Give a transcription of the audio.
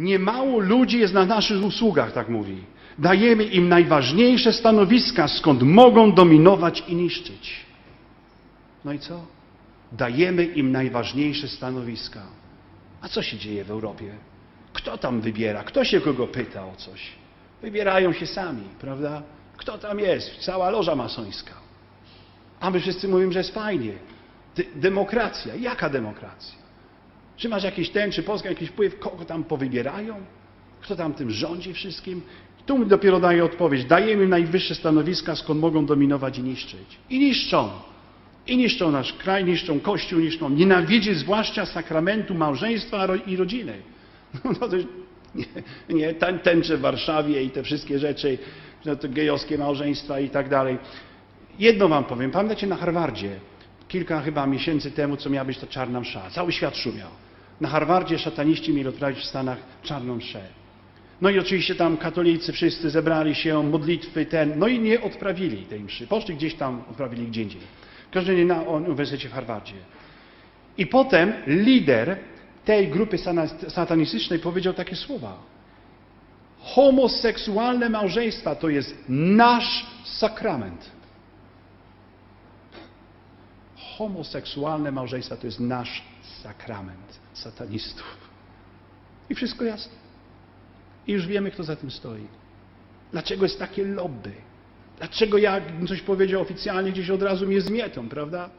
Niemało ludzi jest na naszych usługach, tak mówi. Dajemy im najważniejsze stanowiska, skąd mogą dominować i niszczyć. No i co? Dajemy im najważniejsze stanowiska. A co się dzieje w Europie? Kto tam wybiera? Kto się kogo pyta o coś? Wybierają się sami, prawda? Kto tam jest? Cała loża masońska. A my wszyscy mówimy, że jest fajnie. Demokracja. Jaka demokracja? Czy masz jakiś ten, czy Polska jakiś wpływ? Kogo tam powybierają? Kto tam tym rządzi wszystkim? Tu mi dopiero daje odpowiedź. Dajemy najwyższe stanowiska, skąd mogą dominować i niszczyć. I niszczą. I niszczą nasz kraj, niszczą Kościół, niszczą. Nienawidzi zwłaszcza sakramentu małżeństwa i rodziny. No to już nie, nie ten, tęcze w Warszawie i te wszystkie rzeczy, no to gejowskie małżeństwa i tak dalej. Jedno wam powiem. Pamiętacie na Harvardzie, kilka chyba miesięcy temu, co miała być to czarna msza. Cały świat szumiał. Na Harvardzie szataniści mieli odprawić w Stanach czarną mszę. No i oczywiście tam katolicy wszyscy zebrali się, modlitwy ten, no i nie odprawili tej mszy. Poszli gdzieś tam, odprawili gdzie indziej. W każdym razie na Uniwersytecie w Harvardzie. I potem lider tej grupy satanistycznej powiedział takie słowa. Homoseksualne małżeństwa to jest nasz sakrament. Homoseksualne małżeństwa to jest nasz sakrament satanistów. I wszystko jasne. I już wiemy, kto za tym stoi. Dlaczego jest takie lobby? Dlaczego jak coś powiedział oficjalnie, gdzieś od razu mnie zmietą, prawda?